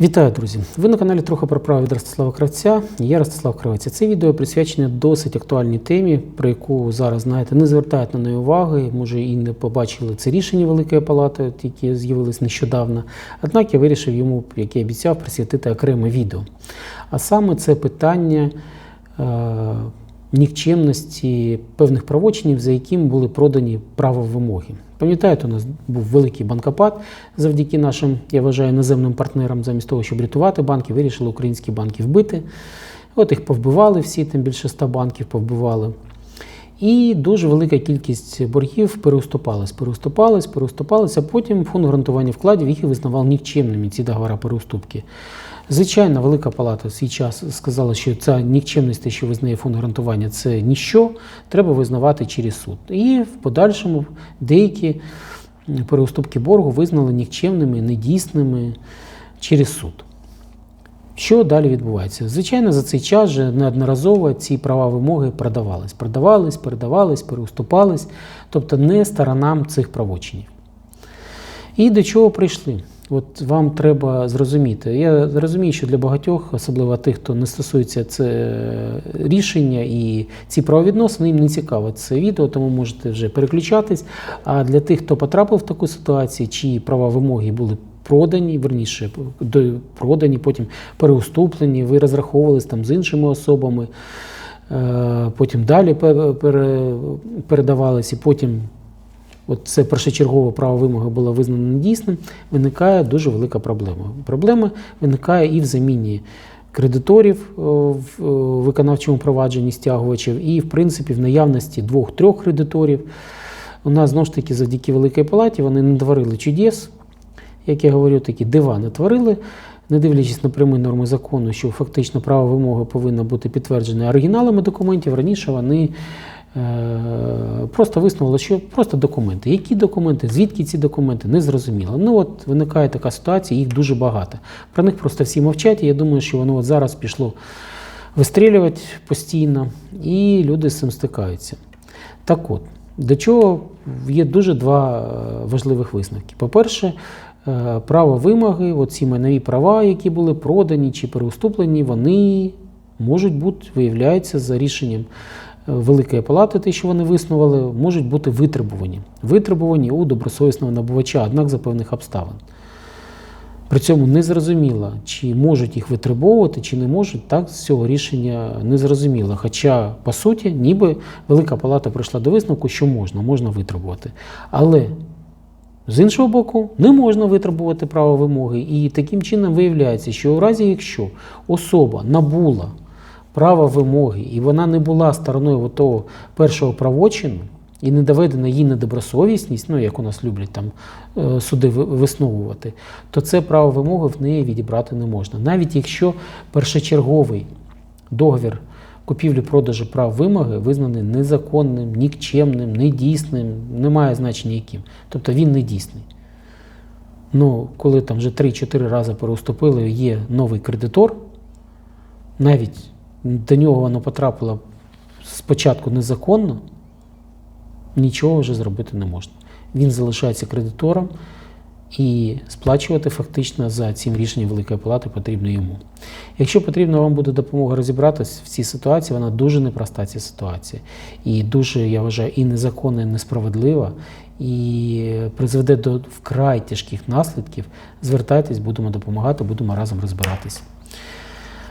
Вітаю, друзі! Ви на каналі Трохи про право від Ростислава Кравця. Я Ростислав Кравець. Це відео присвячене досить актуальній темі, про яку зараз знаєте, не звертають на неї уваги. Може і не побачили це рішення Великої Палати, яке з'явилось нещодавно. Однак я вирішив йому, як і обіцяв, присвятити окреме відео. А саме це питання. Е- Нікчемності певних правочинів, за яким були продані право вимоги. Пам'ятаєте, у нас був великий банкопад завдяки нашим, я вважаю, наземним партнерам, замість того, щоб рятувати банки, вирішили українські банки вбити. От їх повбивали всі, тим більше 100 банків повбивали. І дуже велика кількість боргів переуступалась, переуступалась, переуступалась, а потім фонд гарантування вкладів їх і визнавав нікчемними ці договори переуступки. Звичайно, Велика Палата в свій час сказала, що ця нікчемність, що визнає фонд гарантування, це ніщо, треба визнавати через суд. І в подальшому деякі переуступки боргу визнали нікчемними, недійсними через суд. Що далі відбувається? Звичайно, за цей час вже неодноразово ці права вимоги продавались. Продавались, передавались, переуступались, тобто не сторонам цих правочинів. І до чого прийшли? От вам треба зрозуміти. Я розумію, що для багатьох, особливо тих, хто не стосується це рішення і ці правовідносини, їм не цікаво це відео, тому можете вже переключатись. А для тих, хто потрапив в таку ситуацію, чиї права вимоги були продані, верніше продані, потім переуступлені, ви розраховувались там з іншими особами, е, потім далі передавалися, потім от це першочергове право вимоги було визнано недійсним, виникає дуже велика проблема. Проблема виникає і в заміні кредиторів в виконавчому провадженні стягувачів, і, в принципі, в наявності двох-трьох кредиторів. У нас знову ж таки завдяки Великій Палаті вони не творили чудес, як я говорю, такі дива не творили, не дивлячись на прямі норми закону, що фактично право вимоги повинно бути підтверджене оригіналами документів. Раніше вони е, просто висновили, що просто документи. Які документи, звідки ці документи, не зрозуміло. Ну от виникає така ситуація, їх дуже багато. Про них просто всі мовчать. і Я думаю, що воно от зараз пішло вистрілювати постійно, і люди з цим стикаються. Так от, до чого є дуже два важливих висновки. По-перше, право вимоги, оці майнові права, які були продані чи переуступлені, вони можуть бути, виявляються за рішенням Великої Палати, те, що вони виснували, можуть бути витребувані. Витребувані у добросовісного набувача, однак за певних обставин. При цьому не зрозуміло, чи можуть їх витребовувати, чи не можуть, так з цього рішення не зрозуміло. Хоча, по суті, ніби Велика Палата прийшла до висновку, що можна, можна витребувати. Але з іншого боку, не можна витребувати право вимоги. І таким чином виявляється, що у разі, якщо особа набула право вимоги, і вона не була стороною того першого правочину, і не доведена їй недобросовісність, ну як у нас люблять там е, суди висновувати, то це право вимоги в неї відібрати не можна. Навіть якщо першочерговий договір купівлі-продажу прав вимоги визнаний незаконним, нікчемним, недійсним, не має значення яким. Тобто він не дійсний. Ну, коли там вже 3-4 рази переуступили, є новий кредитор, навіть до нього воно потрапило спочатку незаконно, нічого вже зробити не можна. Він залишається кредитором. І сплачувати фактично за цим рішенням Великої Палати потрібно йому. Якщо потрібна вам буде допомога розібратися в цій ситуації, вона дуже непроста ця ситуація. І дуже, я вважаю, і незаконна, і несправедлива, і призведе до вкрай тяжких наслідків. Звертайтесь, будемо допомагати, будемо разом розбиратись.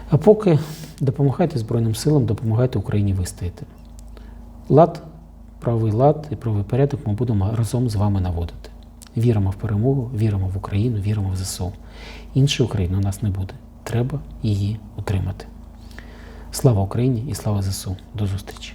А поки допомагайте Збройним силам, допомагайте Україні вистояти. Лад, правий лад і правий порядок ми будемо разом з вами наводити. Віримо в перемогу, віримо в Україну, віримо в ЗСУ. Іншої України у нас не буде. Треба її утримати. Слава Україні і слава ЗСУ. До зустрічі!